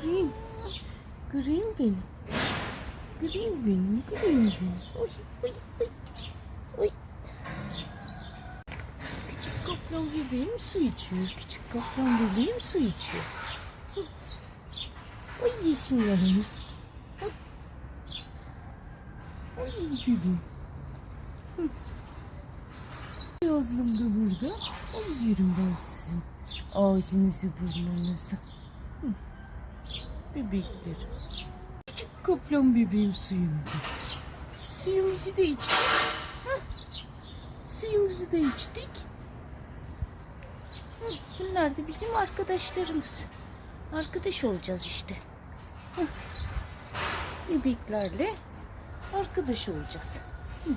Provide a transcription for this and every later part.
Green. Green benim. Green benim. Green benim. Oy oy oy. Oy. Küçük kaplan bebeğim su içiyor. Küçük kaplan bebeğim su içiyor. Oy yesinler onu. Oy bebeğim. Yazlım da burada. Oy yerim ben sizin ağzınızı burnunuzu. Hı. Bebekler. Küçük kaplan bebeğim suyumda. Suyumuzu da içtik. Hah. Suyumuzu da içtik. Hı, Bunlar da bizim arkadaşlarımız. Arkadaş olacağız işte. Hah. Bebeklerle arkadaş olacağız. Hı.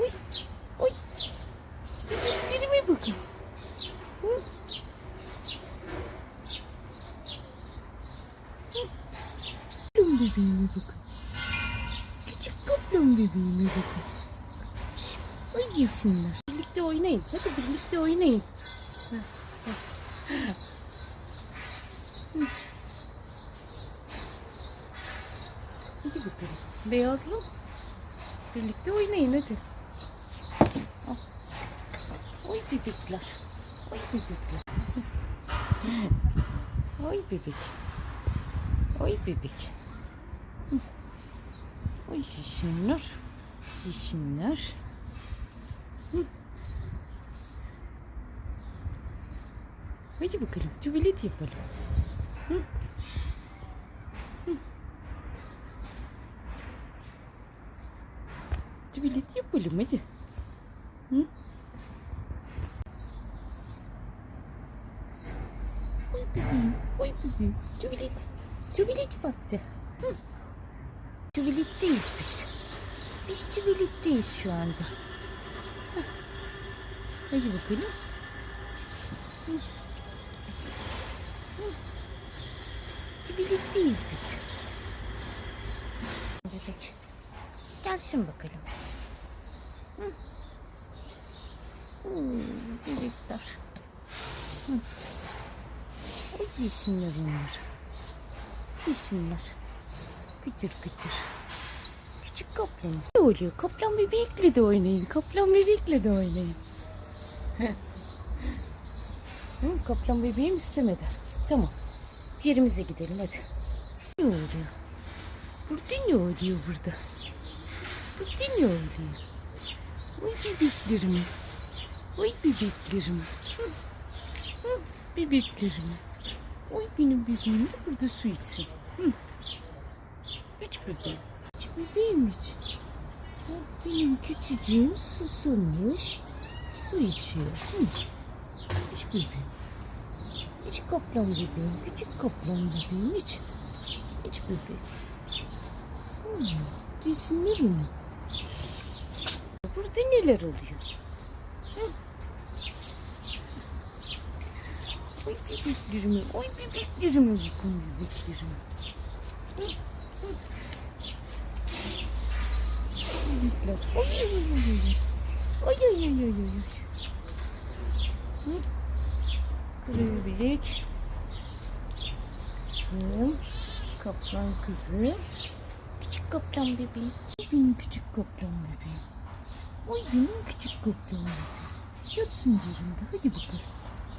Oy, oy. Bebeklerime bakın. Hı. Kaplan bebeğime bakın. Küçük kaplan bebeğime bakın. Ay yesinler. Birlikte oynayın. Hadi birlikte oynayın. Hadi bakalım. Beyazlı. Birlikte oynayın hadi. Al. Oy bebekler. Oy bebekler. Oy bebek. Oy bebek. Oy. Yesinler. Hı. Hadi bakalım tuvalet yapalım. Hı. Hı. Tuvalet yapalım hadi. Hı? Oy bebeğim, oy bebeğim. Tuvalet, tuvalet vakti. Hı. Tuvaletteyiz biz. Biz tuvaletteyiz şu anda. Hah. Hadi bakalım. Tuvaletteyiz biz. Bebek. Gelsin bakalım. Hı. Hmm, bebekler. Hı. Yesinler onlar. Yesinler. Kıtır kıtır. Küçük kaplan. Ne oluyor? Kaplan bebekle de oynayın. Kaplan bebekle de oynayın. Kaplan bebeğim istemedi. Tamam. Yerimize gidelim hadi. Ne oluyor? Burada ne oluyor burada? Burada ne oluyor? Oy bebeklerim. Oy bebeklerim. Hı. Hı, bebeklerim. Oy benim bebeğim de burada su içsin. Hı. İç bebeğim. İç bebeğim iç. O benim küçücüğüm susamış. Su içiyor. Hı. İç bebeğim. İç kaplan bebeğim. Küçük kaplan bebeğim iç. İç bebeğim. Hı. Yesinler onu. Burada neler oluyor? Hı. Oy bebeklerime, oy bebeklerime bakın bebeklerime. Hı, Bebekler. Oy oy oy oy oy. Oy oy oy oy. Hı. Bebek. Kızım. Kaplan kızı. Küçük kaplan bebeğim. Benim küçük kaplan bebeğim. Oy benim küçük kaplan bebeğim. Yatsın yerinde. Hadi bakalım.